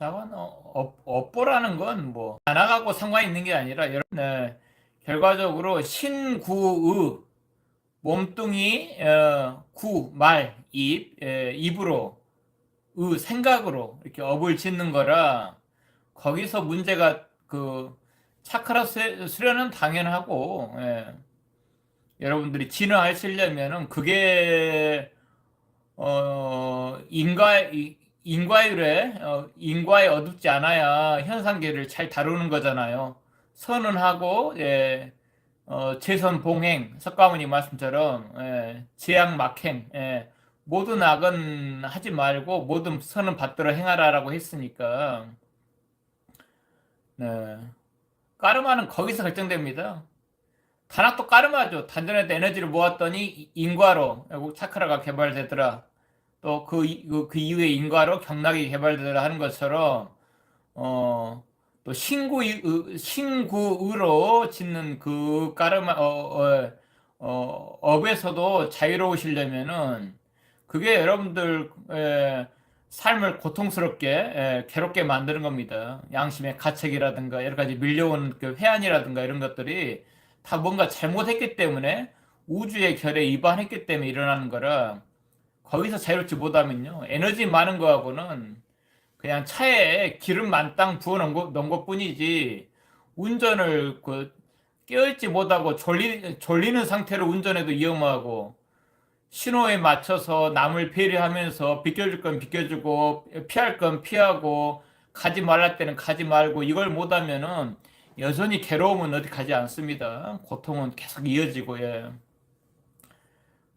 다만 어, 업, 업보라는 건뭐 하나하고 상관 있는 게 아니라 여러 네, 결과적으로 신구의 몸뚱이 어, 구, 말, 입, 에, 입으로 의 생각으로 이렇게 업을 짓는 거라 거기서 문제가 그 차크라 수- 수련은 당연하고 예. 여러분들이 진화하시려면은 그게 어 이- 인과율에 어, 인과에 어둡지 않아야 현상계를 잘 다루는 거잖아요. 선언하고 예. 어, 재선 봉행 석가모니 말씀처럼 예, 제약 막행 예, 모든 악은 하지 말고 모든 선은 받들어 행하라라고 했으니까 네. 까르마는 거기서 결정됩니다. 단학도 까르마죠. 단전에도 에너지를 모았더니 이- 인과로 결국 차크라가 개발되더라. 또그 그, 그 이후에 인과로 경락이 개발되더라 하는 것처럼 어, 또 신구 신구의로 짓는 그 까르마 어, 어, 어, 업에서도 자유로우시려면은 그게 여러분들 의 삶을 고통스럽게 에, 괴롭게 만드는 겁니다. 양심의 가책이라든가 여러 가지 밀려오는 그 회한이라든가 이런 것들이 다 뭔가 잘못했기 때문에 우주의 결에 위반했기 때문에 일어나는 거라 거기서 자유롭지 못하면요 에너지 많은 거하고는 그냥 차에 기름 만땅 부어 놓은 것, 놓은 것 뿐이지 운전을 그 깨어있지 못하고 졸리, 졸리는 상태로 운전해도 위험하고 신호에 맞춰서 남을 배려하면서 비켜줄 건 비켜주고 피할 건 피하고 가지 말랄 때는 가지 말고 이걸 못하면은 여전히 괴로움은 어디 가지 않습니다. 고통은 계속 이어지고 예.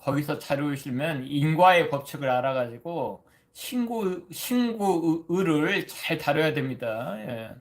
거기서 자료이시면 인과의 법칙을 알아가지고 신구 신구의를 잘 다뤄야 됩니다. 예.